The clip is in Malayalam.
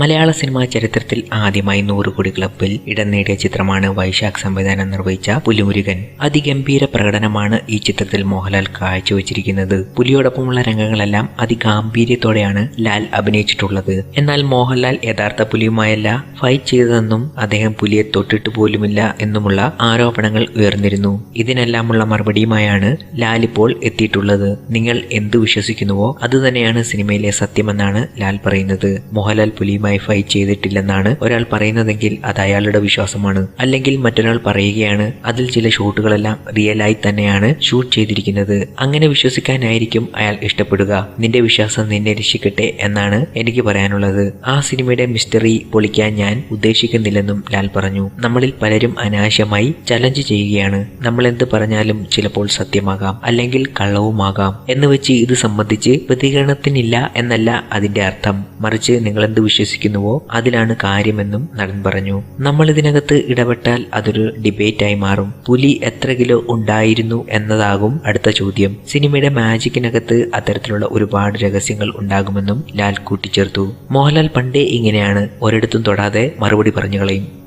മലയാള സിനിമാ ചരിത്രത്തിൽ ആദ്യമായി നൂറ് കോടി ക്ലബിൽ ഇടം നേടിയ ചിത്രമാണ് വൈശാഖ് സംവിധാനം നിർവഹിച്ച പുലിമുരുകൻ. അതിഗംഭീര പ്രകടനമാണ് ഈ ചിത്രത്തിൽ മോഹൻലാൽ കാഴ്ചവെച്ചിരിക്കുന്നത്. പുലിയോടൊപ്പമുള്ള രംഗങ്ങളെല്ലാം അതിഗാംഭീര്യത്തോടെയാണ് ലാൽ അഭിനയിച്ചിട്ടുള്ളത്. എന്നാൽ മോഹൻലാൽ യഥാർത്ഥ പുലിയുമായല്ല ഫൈറ്റ് ചെയ്തതെന്നും അദ്ദേഹം പുലിയെ തൊട്ടിട്ട് പോലുമില്ല എന്നുമുള്ള ആരോപണങ്ങൾ ഉയർന്നിരുന്നു. ഇതിനെല്ലാമുള്ള മറുപടിയുമായാണ് ലാൽ ഇപ്പോൾ എത്തിയിട്ടുള്ളത്. നിങ്ങൾ എന്ത് വിശ്വസിക്കുന്നുവോ അതുതന്നെയാണ് സിനിമയിലെ സത്യമെന്നാണ് ലാൽ പറയുന്നത്. മോഹൻലാൽ പുലിയുമായി ഫൈറ്റ് ചെയ്തിട്ടില്ലെന്നാണ് ഒരാൾ പറയുന്നതെങ്കിൽ അത് അയാളുടെ വിശ്വാസമാണ്. അല്ലെങ്കിൽ മറ്റൊരാൾ പറയുകയാണ് അതിൽ ചില ഷൂട്ടുകളെല്ലാം റിയലായി തന്നെയാണ് ഷൂട്ട് ചെയ്തിരിക്കുന്നത്. അങ്ങനെ വിശ്വസിക്കാനായിരിക്കും അയാൾ ഇഷ്ടപ്പെടുക. നിന്റെ വിശ്വാസം നിന്നെ രക്ഷിക്കട്ടെ എന്നാണ് എനിക്ക് പറയാനുള്ളത്. ആ സിനിമയുടെ മിസ്റ്ററി പൊളിക്കാൻ ഞാൻ ഉദ്ദേശിക്കുന്നില്ലെന്നും ലാൽ പറഞ്ഞു. നമ്മളിൽ പലരും അനാവശ്യമായി ചലഞ്ച് ചെയ്യുകയാണ്. നമ്മൾ എന്ത് പറഞ്ഞാലും ചിലപ്പോൾ സത്യമാകാം അല്ലെങ്കിൽ കള്ളവുമാകാം. എന്ന് വെച്ച് ഇത് സംബന്ധിച്ച് പ്രതികരണത്തിനില്ല എന്നല്ല അതിന്റെ അർത്ഥം. മറിച്ച് നിങ്ങൾ എന്ത് വിശ്വസിക്കുന്നുവോ അതിലാണ് കാര്യമെന്നും നടൻ പറഞ്ഞു. നമ്മൾ ഇതിനകത്ത് ഇടപെട്ടാൽ അതൊരു ഡിബേറ്റായി മാറും. പുലി എത്ര കിലോ ഉണ്ടായിരുന്നു എന്നതാകും അടുത്ത ചോദ്യം. സിനിമയുടെ മാജിക്കിനകത്ത് അത്തരത്തിലുള്ള ഒരുപാട് രഹസ്യങ്ങൾ ഉണ്ടാകുമെന്നും ലാൽ കൂട്ടിച്ചേർത്തു മോഹൻലാൽ പണ്ടേ ഇങ്ങനെയാണ്. ഒരിടത്തും തൊടാതെ മറുപടി പറഞ്ഞു കളയും.